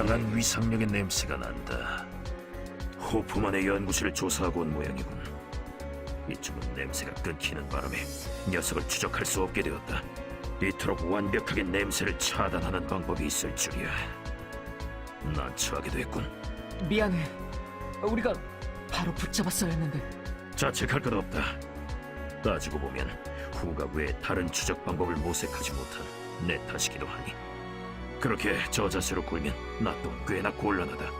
강한 위상력의 냄새가 난다. 호프만의 연구실을 조사하고 온 모양이군. 이쪽은 냄새가 끊기는 바람에 녀석을 추적할 수 없게 되었다. 이토록 완벽하게 냄새를 차단하는 방법이 있을 줄이야. 난처하게 됐군. 미안해. 우리가 바로 붙잡았어야 했는데. 자책할 것 없다. 따지고 보면 후가 외에 다른 추적 방법을 모색하지 못한 내 탓이기도 하니. 그렇게 저 자세로 굴면 나 또한 꽤나 곤란하다.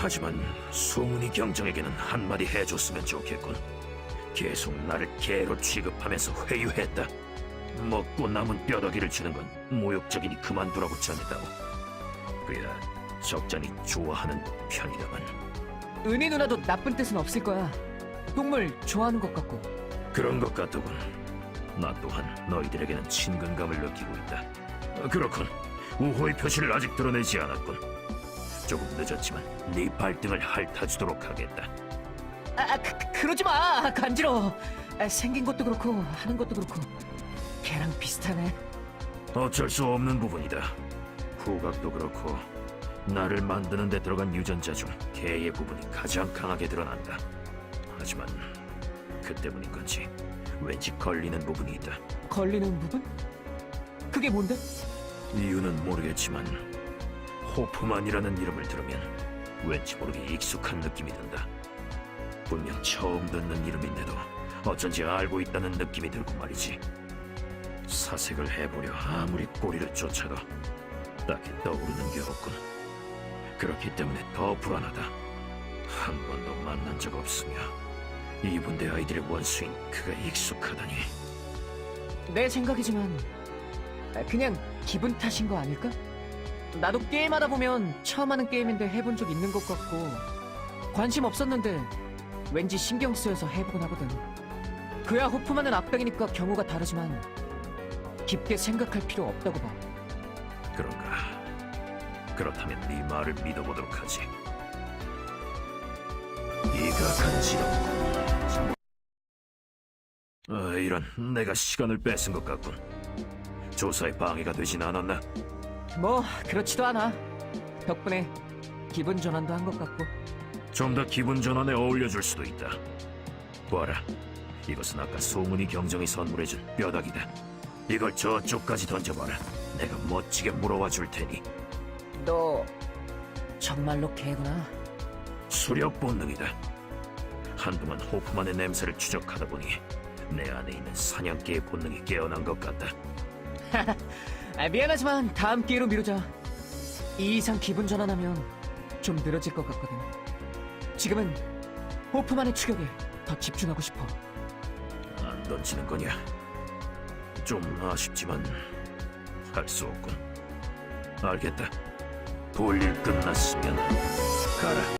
하지만 소문이 경정에게는 한마디 해줬으면 좋겠군. 계속 나를 개로 취급하면서 회유했다. 먹고 남은 뼈다귀를 주는 건 모욕적이니 그만두라고 전했다고. 그야 적잖이 좋아하는 편이다만. 은희 누나도 나쁜 뜻은 없을 거야. 동물 좋아하는 것 같고. 그런 것 같더군. 나 또한 너희들에게는 친근감을 느끼고 있다. 어, 그렇군. 우호의 표시를 아직 드러내지 않았군. 조금 늦었지만 네 발등을 핥아주도록 하겠다. 아, 아, 그, 그- 그러지 마. 간지러워. 아, 생긴 것도 그렇고 하는 것도 그렇고. 걔랑 비슷하네. 어쩔 수 없는 부분이다. 후각도 그렇고 나를 만드는 데 들어간 유전자 중 개의 부분이 가장 강하게 드러난다. 하지만 그 때문인 건지 왠지 걸리는 부분이 있다. 걸리는 부분? 그게 뭔데? 이유는 모르겠지만 호프만이라는 이름을 들으면 왠지 모르게 익숙한 느낌이 든다. 분명 처음 듣는 이름인데도 어쩐지 알고 있다는 느낌이 들고 말이지. 사색을 해보려 아무리 꼬리를 쫓아도 딱히 떠오르는 게 없군. 그렇기 때문에 더 불안하다. 한 번도 만난 적 없으며 이분대 아이들의 원수인 그가 익숙하다니. 내 생각이지만 아, 그냥 기분 탓인 거 아닐까? 나도 게임하다 보면 처음 하는 게임인데 해본 적 있는 것 같고 관심 없었는데 왠지 신경 쓰여서 해보곤 하거든. 그야 호프만은 악당이니까 경우가 다르지만 깊게 생각할 필요 없다고 봐. 그런가? 그렇다면 네 말을 믿어보도록 하지. 이가 간지럽군. 아, 이런 내가 시간을 뺏은 것 같군. 조사에 방해가 되진 않았나? 뭐 그렇지도 않아. 덕분에 기분 전환도 한 것 같고. 좀 더 기분 전환에 어울려줄 수도 있다. 보아라, 이것은 아까 소문이 경정이 선물해준 뼈다귀다. 이걸 저쪽까지 던져봐라. 내가 멋지게 물어와 줄 테니 너 정말로 개구나. 수렵 본능이다. 한동안 호프만의 냄새를 추적하다 보니 내 안에 있는 사냥개의 본능이 깨어난 것 같다. 아, 미안하지만 다음 기회로 미루자. 이 이상 기분 전환하면 좀 늘어질 것 같거든. 지금은 호프만의 추격에 더 집중하고 싶어. 안 던지는 거냐? 좀 아쉽지만 할 수 없군. 알겠다. 볼일 끝났으면 가라.